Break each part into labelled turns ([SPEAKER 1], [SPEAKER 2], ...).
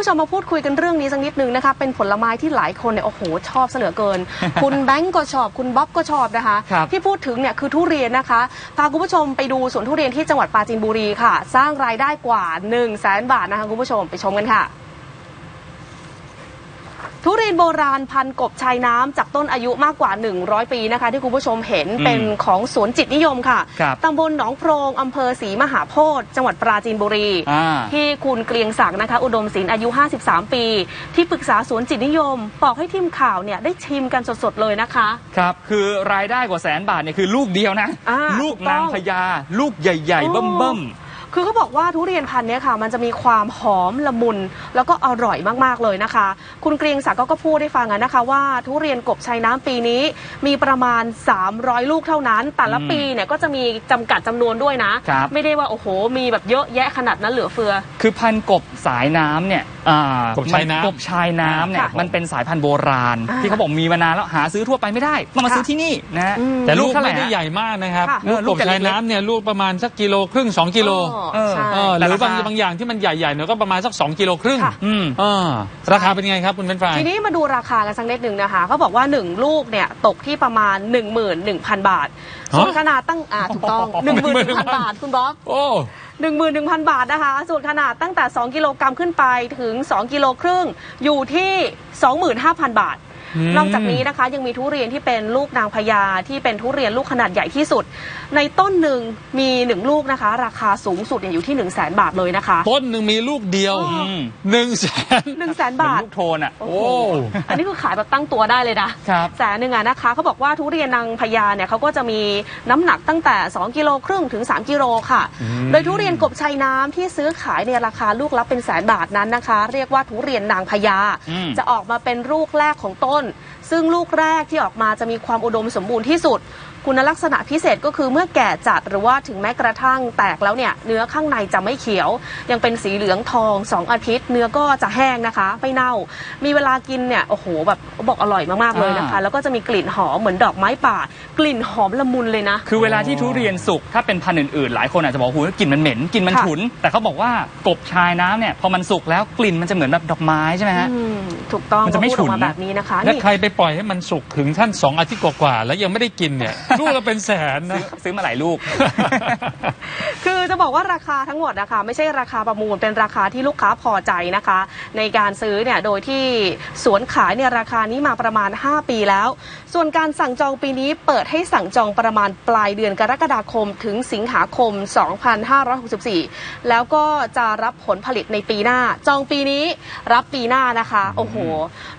[SPEAKER 1] ผู้ชมมาพูดคุยกันเรื่องนี้สักนิดนึงนะคะเป็นผลไม้ที่หลายคนเนี่ยโอ้โหชอบเสเหลือเกิน คุณแบงก์ก็ชอบ คุณบ๊อบก็ชอบนะคะ
[SPEAKER 2] ครับ
[SPEAKER 1] ที่พูดถึงเนี่ยคือทุเรียนนะคะพาคุณผู้ชมไปดูสวนทุเรียนที่จังหวัดปราจีนบุรีค่ะ สร้างรายได้กว่า 1 0 0 0 0แสนบาทนะคะคุณผู้ชมไปชมกันค่ะ ทุเรียนโบราณพันธุ์กบชายน้ำจากต้นอายุมากกว่า 100 ปีนะคะ ที่คุณผู้ชมเห็น
[SPEAKER 2] อืม
[SPEAKER 1] เป็นของสวนจิตนิยมค่ะ
[SPEAKER 2] ครับ
[SPEAKER 1] ตำบลหนองโพรงอำเภอศรีมหาโพธิ์จังหวัดปราจีนบุรี
[SPEAKER 2] อ่า
[SPEAKER 1] ที่คุณเกรียงศักดิ์นะคะ อุดมศิลป์อายุ 53 ปี ที่ปรึกษาสวนจิตนิยม บอกให้ทีมข่าวเนี่ยได้ชิมกันสดๆเลยนะคะ
[SPEAKER 2] ครับ คือรายได้กว่าแสนบาทเนี่ยคือลูกเดียวนะ
[SPEAKER 1] อ่า
[SPEAKER 2] ลูก
[SPEAKER 1] ถูกต้
[SPEAKER 2] นา
[SPEAKER 1] อง
[SPEAKER 2] งพญาลูกใหญ่
[SPEAKER 1] โอ้
[SPEAKER 2] ๆเบิ่ม
[SPEAKER 1] คือเขาบอกว่าทุเรียนพันธุ์เนี้ยค่ะ มันจะมีความหอมละมุน แล้วก็อร่อยมากๆเลยนะคะ คุณเกรียงศักดิ์ก็พูดให้ฟังอะนะคะว่าทุเรียนกบชัยน้ำปีนี้มีประมาณ 300 ลูกเท่านั้น แต่ละปีเนี่ยก็จะมีจำกัดจำนวนด้วยนะ
[SPEAKER 2] ครับ
[SPEAKER 1] ไม่ได้ว่าโอ้โห มีแบบเยอะแยะขนาดนั้นเหลือเฟือ
[SPEAKER 2] ๆคือพันธุ์กบสายน้ำเนี่ยอ่าก
[SPEAKER 3] บชายน้ำ
[SPEAKER 2] มักบชายน้ำเนี่ย
[SPEAKER 1] ค่ะ
[SPEAKER 2] มันเป็นสายพันธุ์โบราณ
[SPEAKER 1] อ่า
[SPEAKER 2] ที่เขาบอกมีมานานแล้วหาซื้อทั่วไปไม่ได้ต้องมา
[SPEAKER 1] ค่ะ
[SPEAKER 2] ซื้อที่นี่นะฮะ
[SPEAKER 1] อืม
[SPEAKER 3] แต่ลูก
[SPEAKER 2] เท่าไหร่
[SPEAKER 3] ไม่ได้
[SPEAKER 2] ฮะ
[SPEAKER 3] ใหญ่มากนะครับ
[SPEAKER 1] ค่ะ
[SPEAKER 3] ลูก
[SPEAKER 2] เออลู
[SPEAKER 3] ก
[SPEAKER 2] ก
[SPEAKER 3] บ
[SPEAKER 2] จะ
[SPEAKER 3] ชาย
[SPEAKER 2] เล็กๆ
[SPEAKER 3] น้ำเนี่ยลูกประมาณสักกิโลครึ่งสองกิโล
[SPEAKER 1] เออ
[SPEAKER 2] เออ
[SPEAKER 1] ใช่
[SPEAKER 3] เออห
[SPEAKER 2] แต่
[SPEAKER 3] รือ
[SPEAKER 2] ราคา
[SPEAKER 3] บางบางอย่างที่มันใหญ่ๆเนี่ยก็ประมาณสัก 2 กิโลครึ่ง
[SPEAKER 1] ค่ะ
[SPEAKER 2] อืม
[SPEAKER 3] เออราคาเป็นไงครับคุณเป็นฝ่าย
[SPEAKER 1] ทีนี้มาดูราคากันสักนิดหนึ่งนะคะเขาบอกว่า 1 ลูกเนี่ยตกที่ประมาณ 11,000 บาท
[SPEAKER 3] ฮะ
[SPEAKER 1] ส่วนขนาดตั้งอ่าถูกต้อง 11,000 บาท คุณบ๊อบ
[SPEAKER 3] โอ้
[SPEAKER 1] 11,000 บาทนะคะ ส่วนขนาดตั้งแต่ 2 กิโลกรัมขึ้นไปถึง 2 กิโลครึ่งอยู่ที่ 25,000 บาท
[SPEAKER 3] อืม
[SPEAKER 1] นอกจากนี้นะคะยังมีทุเรียนที่เป็นลูกนางพญาที่เป็นทุเรียนลูกขนาดใหญ่ที่สุด ในต้นหนึ่งมีหนึ่งลูกนะคะ ราคาสูงสุดเนี่ยอยู่ที่1 0 0 0 0แสนบาทเลยนะคะ
[SPEAKER 3] ต้นหนึ่งมีลูกเดียว
[SPEAKER 1] อ๋อ
[SPEAKER 2] ม
[SPEAKER 3] หนึ่งแสน
[SPEAKER 1] 1 0 0 0 0แสน
[SPEAKER 2] เหมือน
[SPEAKER 1] บาท
[SPEAKER 2] ลูกโทนอะ
[SPEAKER 1] โอ้
[SPEAKER 3] โอ้
[SPEAKER 1] โหอันนี้คือขายแบบตั้งตัวได้เลยนะ
[SPEAKER 2] ครับ
[SPEAKER 1] แสนหนึ่งอะนะคะเขาบอกว่าทุเรียนนางพญาเนี่ยเขาก็จะมีน้ำหนักตั้งแต่ 2กิโลครึ่งถึง 3กิโลค่ะ
[SPEAKER 3] อืม
[SPEAKER 1] โดยทุเรียนกบชัยน้ำที่ซื้อขายในราคาลูกละเป็นแสนบาทนั้นนะคะ เรียกว่าทุเรียนนางพญา
[SPEAKER 2] อืม
[SPEAKER 1] จะออกมาเป็นลูกแรกของต้นซึ่งลูกแรกที่ออกมาจะมีความอุดมสมบูรณ์ที่สุด คุณลักษณะพิเศษก็คือเมื่อแก่จัดหรือว่าถึงแม้กระทั่งแตกแล้วเนี่ยเนื้อข้างในจะไม่เขียว ยังเป็นสีเหลืองทองสองอาทิตย์ เนื้อก็จะแห้งนะคะไม่เน่า มีเวลากินเนี่ยโอ้โหแบบบอกอร่อยมากๆเลยนะคะ
[SPEAKER 2] อ่า
[SPEAKER 1] แล้วก็จะมีกลิ่นหอมเหมือนดอกไม้ป่า กลิ่นหอมละมุนเลยนะ
[SPEAKER 2] คือเวลาที่ทุเรียนสุกถ้าเป็นพันธุ์อื่นๆ หลายคนอาจจะบอกโอ้โหกลิ่นมันเหม็นกลิ่นมัน
[SPEAKER 1] ค่ะ
[SPEAKER 2] ฉุน แต่เขาบอกว่ากบชายน้ำเนี่ยพอมันสุกแล้วกลิ่นมันจะเหมือนแบบดอกไม้ใช่ไหมฮะ
[SPEAKER 1] อืมถูกต้อง
[SPEAKER 2] มันจะไม่
[SPEAKER 1] เขาพูดออก
[SPEAKER 2] ฉุ
[SPEAKER 1] มาน
[SPEAKER 2] นะ
[SPEAKER 1] แบบนี้นะคะ
[SPEAKER 3] แล้ว
[SPEAKER 1] นี่
[SPEAKER 3] ใครไปปล่อยให้มันสุกถึงท่านสองอาทิตย์กว่าๆแล้วยังไม่ได้กินเนี่ยลูกละเป็นแสน
[SPEAKER 2] ซื้
[SPEAKER 3] นะ
[SPEAKER 2] อซื้อมาหลายลูก
[SPEAKER 1] คือ จะบอกว่าราคาทั้งหมดนะคะไม่ใช่ราคาประมูลเป็นราคาที่ลูกค้าพอใจนะคะ ในการซื้อเนี่ยโดยที่สวนขายเนี่ยราคานี้มาประมาณ 5 ปีแล้ว ส่วนการสั่งจองปีนี้เปิดให้สั่งจองประมาณปลายเดือนกรกฎาคม ถึงสิงหาคม 2564 แล้วก็จะรับผลผลิตในปีหน้า จองปีนี้รับปีหน้านะคะโอ้โห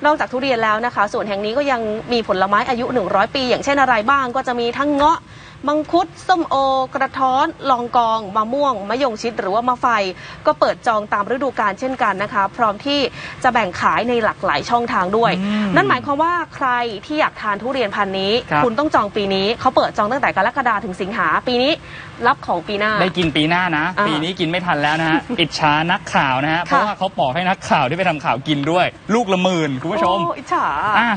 [SPEAKER 1] นอกจากทุเรียนแล้วนะคะสวนแห่งนี้ก็ยังมีผลไม้อายุ 100 ปี อย่างเช่นอะไรบ้างก็จะมีทั้งเงาะ มังคุด ส้มโอ กระท้อน ลองกอง มะม่วง มะยงชิดหรือว่ามะไฟ ก็เปิดจองตามฤดูกาลเช่นกันนะคะ พร้อมที่จะแบ่งขายในหลากหลายช่องทางด้วย
[SPEAKER 2] อืม
[SPEAKER 1] นั่นหมายความว่าใครที่อยากทานทุเรียนพันธุ์นี้
[SPEAKER 2] ครับ
[SPEAKER 1] คุณต้องจองปีนี้เขาเปิดจองตั้งแต่กรกฎาถึงสิงหาปีนี้รับของปีหน้า
[SPEAKER 2] ได้กินปีหน้านะ
[SPEAKER 1] อ่า
[SPEAKER 2] ปีนี้กินไม่ทันแล้วนะฮะอิจฉานักข่าวนะฮะเพราะว่าเขาปอกให้นักข่าวได้ไปทำข่าวกินด้วย ลูกละหมื่นคุณผู้ชม
[SPEAKER 1] โอ้อิจฉา
[SPEAKER 2] อะ